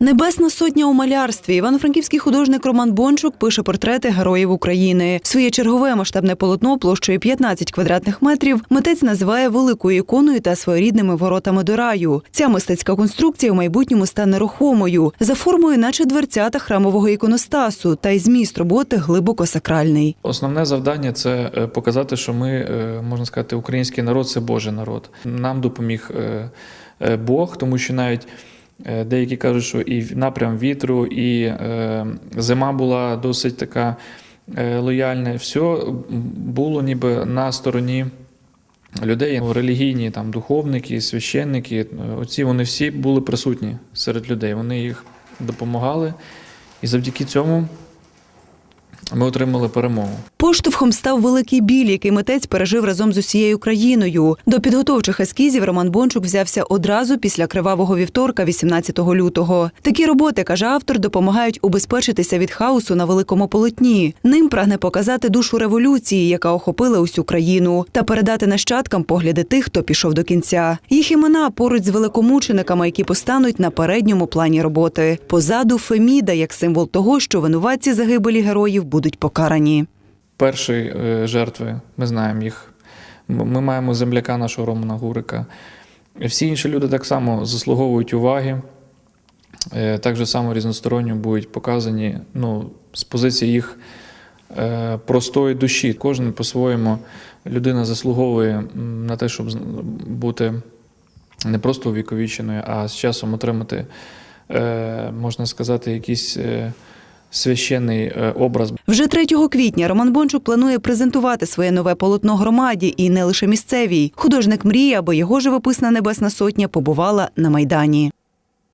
Небесна сотня у малярстві. Івано-франківський художник Роман Бончук пише портрети героїв України. Своє чергове масштабне полотно площею 15 квадратних метрів митець називає великою іконою та своєрідними воротами до раю. Ця мистецька конструкція в майбутньому стане рухомою за формою, наче дверцята храмового іконостасу, та й зміст роботи глибоко сакральний. Основне завдання це е, показати, що ми, е, можна сказати, український народ це Божий народ. Нам допоміг е, Бог, тому що навіть деякі кажуть, що і напрям вітру, і е, зима була досить така е, лояльна. Все було ніби на стороні. Людей релігійні, там духовники, священники, е, оці вони всі були присутні серед людей. Вони їх допомагали, і завдяки цьому ми отримали перемогу. Поштовхом став великий біль, який митець пережив разом з усією країною. До підготовчих ескізів Роман Бончук взявся одразу після кривавого вівторка, 18 лютого. Такі роботи, каже автор, допомагають убезпечитися від хаосу на великому полотні. Ним прагне показати душу революції, яка охопила усю країну, та передати нащадкам погляди тих, хто пішов до кінця. Їх імена поруч з великомучениками, які постануть на передньому плані роботи. Позаду Феміда як символ того, що винуватці загибелі героїв будуть покарані. перші е, жертви, ми знаємо їх. Ми маємо земляка нашого Романа Гурика. Всі інші люди так само заслуговують уваги. Е, Так же само різносторонньо будуть показані ну, з позиції їх е, простої душі. Кожен по-своєму людина заслуговує на те, щоб бути не просто увіковіченою, а з часом отримати, можна сказати, якийсь е, священний е, образ. Вже 3 квітня Роман Бончук планує презентувати своє нове полотно громаді і не лише місцевій. Художник мріє, аби його живописна небесна сотня побувала на майдані.